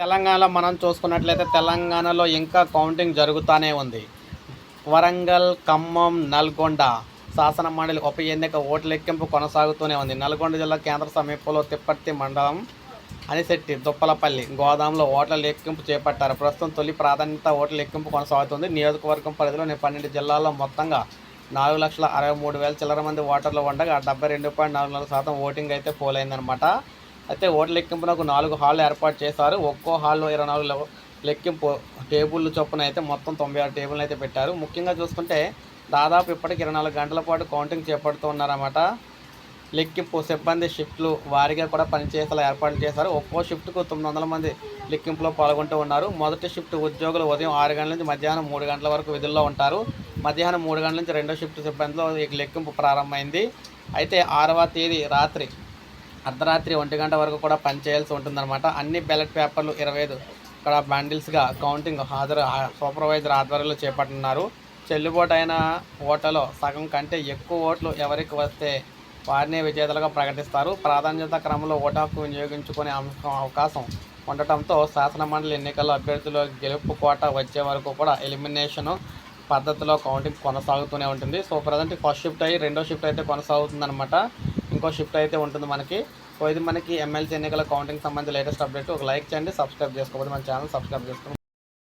తెలంగాణలో మనం చూసుకున్నట్లయితే తెలంగాణలో ఇంకా కౌంటింగ్ జరుగుతూనే ఉంది. వరంగల్ ఖమ్మం నల్గొండ శాసన మండలి ఉప ఎన్నిక ఓట్ల లెక్కింపు కొనసాగుతూనే ఉంది. నల్గొండ జిల్లా కేంద్ర సమీపంలో తిప్పర్తి మండలం అనిశెట్టి దుప్పలపల్లి గోదాంలో ఓట్ల లెక్కింపు చేపట్టారు. ప్రస్తుతం తొలి ప్రాధాన్యత ఓట్ల లెక్కింపు కొనసాగుతుంది. నియోజకవర్గం పరిధిలోని పన్నెండు జిల్లాల్లో మొత్తంగా నాలుగు లక్షల అరవై మూడు వేల చిల్లర మంది ఓటర్లు ఉండగా డెబ్బై రెండు పాయింట్ నాలుగు నాలుగు శాతం ఓటింగ్ అయితే పోలైందనమాట. అయితే ఓట్ల లెక్కింపునకు నాలుగు హాళ్ళు ఏర్పాటు చేశారు. ఒక్కో హాల్లో ఇరవై నాలుగు లెక్కింపు టేబుల్ చొప్పున అయితే మొత్తం తొంభై ఆరు టేబుల్ అయితే పెట్టారు. ముఖ్యంగా చూసుకుంటే దాదాపు ఇప్పటికి ఇరవై నాలుగు గంటల పాటు కౌంటింగ్ చేపడుతూ ఉన్నారన్నమాట. లెక్కింపు సిబ్బంది షిఫ్ట్లు వారిగా కూడా పనిచేసేలా ఏర్పాట్లు చేశారు. ఒక్కో షిఫ్ట్కు తొమ్మిది వందల మంది లెక్కింపులో పాల్గొంటూ ఉన్నారు. మొదటి షిఫ్ట్ ఉద్యోగులు ఉదయం ఆరు గంటల నుంచి మధ్యాహ్నం మూడు గంటల వరకు విధుల్లో ఉంటారు. మధ్యాహ్నం మూడు గంటల నుంచి రెండో షిఫ్ట్ సిబ్బందిలో ఈ లెక్కింపు ప్రారంభమైంది. అయితే ఆరవ తేదీ రాత్రి అర్ధరాత్రి ఒంటి గంట వరకు కూడా పనిచేయాల్సి ఉంటుందన్నమాట. అన్ని బ్యాలెట్ పేపర్లు ఇరవై ఐదు ఇక్కడ బండిల్స్గా కౌంటింగ్ హాజరు సూపర్వైజర్ ఆధ్వర్యంలో చేపట్టున్నారు చెల్లుబాటు అయిన ఓట్లలో సగం కంటే ఎక్కువ ఓట్లు ఎవరికి వస్తే వారినే విజేతలుగా ప్రకటిస్తారు. ప్రాధాన్యత క్రమంలో ఓటు హక్కు వినియోగించుకునే అంశం అవకాశం ఉండటంతో శాసనమండలి ఎన్నికల్లో అభ్యర్థుల గెలుపు కోట వచ్చే వరకు కూడా ఎలిమినేషన్ పద్ధతిలో కౌంటింగ్ కొనసాగుతూనే ఉంటుంది. సో ప్రజెంట్ ఫస్ట్ షిఫ్ట్ అయ్యి రెండో షిఫ్ట్ అయితే కొనసాగుతుందన్నమాట. ఇంకో షిఫ్ట్ అయితే ఉంటుంది మనకి. సో ఇది మనకి ఎమ్మెల్సీ ఎన్నికల కౌంటింగ్ సంబంధించి లేటెస్ట్ అప్డేట్ ఒక లైక్ చేయండి సబ్స్క్రైబ్ చేసుకోవాలి మన ఛానల్ సబ్స్క్రైబ్ చేసుకోండి